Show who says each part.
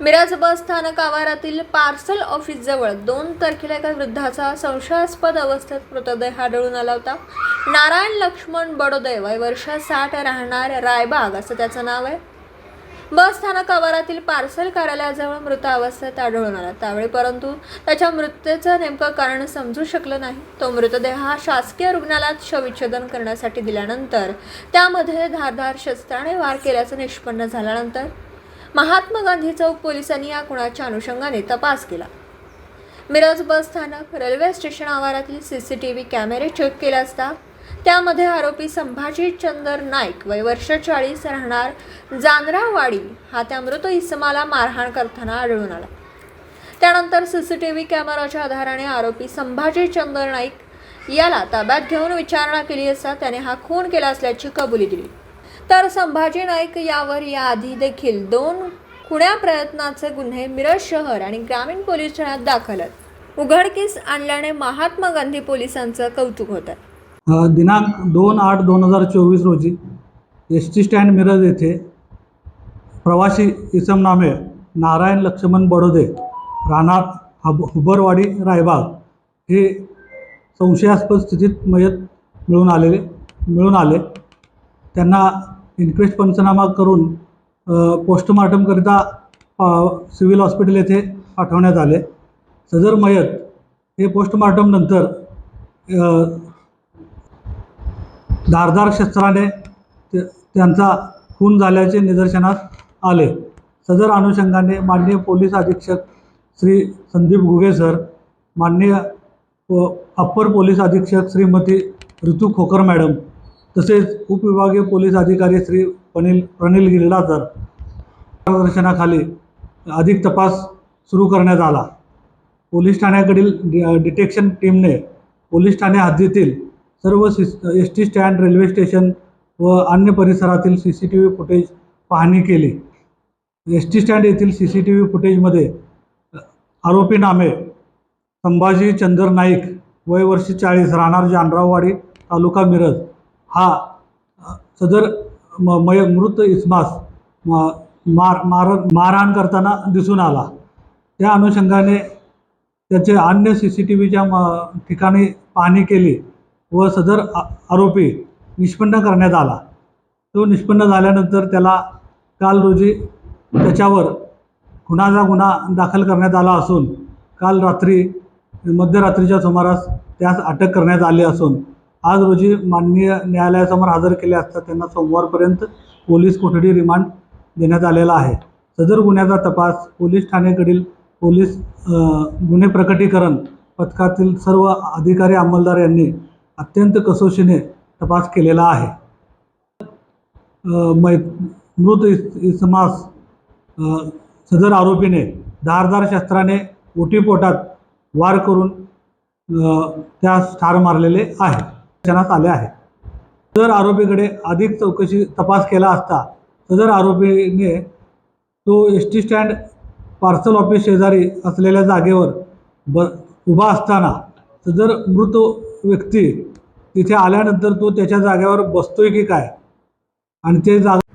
Speaker 1: मिराज बस स्थानक आवारातील पार्सल ऑफिसजवळ दोन तारखेला एका वृद्धाचा संशयास्पद अवस्थेत मृतदेह आढळून आला होता. नारायण लक्ष्मण बडोदय वय वर्ष साठ राहणार रायबाग असं त्याचं नाव आहे. बस स्थानक आवारातील पार्सल कार्यालयाजवळ मृत अवस्थेत आढळून आला. त्यावेळी परंतु त्याच्या मृत्यूचं नेमकं कारण समजू शकलं नाही. तो मृतदेह हा शासकीय रुग्णालयात शविच्छेदन करण्यासाठी दिल्यानंतर त्यामध्ये धारधार शस्त्राने वार केल्याचं निष्पन्न झाल्यानंतर महात्मा गांधी चौक पोलिसांनी या खुणाच्या अनुषंगाने तपास केला. मिरज बस स्थानक रेल्वे स्टेशन आवारातील C C T V cameras check केले असता त्यामध्ये आरोपी संभाजी चंदर नाईक वय वर्ष चाळीस राहणार जानरावाडी हा त्या मृत इसमाला मारहाण करताना आढळून आला. त्यानंतर सी सी टी व्ही कॅमेराच्या आधाराने आरोपी संभाजी चंदर नाईक याला ताब्यात घेऊन विचारणा केली असता त्याने हा खून केला असल्याची कबुली दिली. तर संभाजी नाईक यावर याआधी देखील दोन खुण्या प्रयत्नाचे गुन्हे मिरज शहर आणि ग्रामीण पोलीस ठाण्यात दाखल आहेत. उघडकीस आणल्याने महात्मा गांधी पोलिसांचं कौतुक होत आहे.
Speaker 2: दिनांक दोन आठ दोन हजार चोवीस रोजी एस टी स्टँड मिरज येथे प्रवासी इसम नामे नारायण लक्ष्मण बडोदे राहणार हब हुबरवाडी रायबाग हे संशयास्पद स्थितीत मयत मिळून आलेले मिळून आले. त्यांना इन्क्वेस्ट पंचनामा करून पोस्टमार्टमकरिता सिव्हिल हॉस्पिटल येथे पाठवण्यात आले. सदर मयत हे पोस्टमार्टमनंतर धारदार शस्त्राने ते त्यांचा खून झाल्याचे निदर्शनास आले. सदर अनुषंगाने माननीय पोलीस अधीक्षक श्री संदीप घुगे सर माननीय अप्पर पोलीस अधीक्षक श्रीमती ऋतू खोकर मॅडम तसेच उपविभागीय पोलीस अधिकारी श्री पनिल प्रनिल गिरडाकर मार्गदर्शनाखाली अधिक तपास सुरू करण्यात आला. पोलीस ठाण्याकडील डि डिटेक्शन टीमने पोलीस ठाणे हद्दीतील सर्व C S T stand railway station व अन्य परिसरातील C C T V footage पाहणी केली. एस टी स्टँड येथील सी सी टी व्ही फुटेजमध्ये आरोपी नामे संभाजी चंदर नाईक वय वर्ष चाळीस राहणार जानराववाडी तालुका मिरज. हा सदर म मय मृत इस्मास म मार मार मारहाण करताना दिसून आला. त्या अनुषंगाने त्याचे अन्य सी सी टी व्हीच्या म ठिकाणी पाहणी केली व सदर आरोपी निष्पन्न करण्यात आला. तो निष्पन्न झाल्यानंतर त्याला काल रोजी त्याच्यावर खुनाचा गुन्हा दाखल करण्यात आला असून काल रात्री मध्यरात्रीच्या सुमारास त्यास अटक करण्यात आली असून आज रोजी माननीय न्यायालयासमोर हजर केले असता त्यांना सोमवारपर्यंत पोलीस कोठडी रिमांड देण्यात आलेला आहे. सदर गुन्ह्याचा तपास पोलीस ठाणेकडील पोलीस गुन्हे प्रकटीकरण पथकातील सर्व अधिकारी अंमलदार यांनी अत्यंत कसोशीने तपास केलेला आहे. मै मृत इस इसमास सदर आरोपीने धारदार शस्त्राने ओटीपोटात वार करून त्यास ठार मारलेले आहे. क्षणात आले आहे. जर आरोपीकडे अधिक चौकशी तपास केला असता सदर आरोपीने तो S T stand parcel office शेजारी असलेल्या जागेवर ब उभा असताना सदर मृत व्यक्ती तिथे आल्यानंतर तो त्याच्या जागेवर बसतोय की काय? आणि ते जागा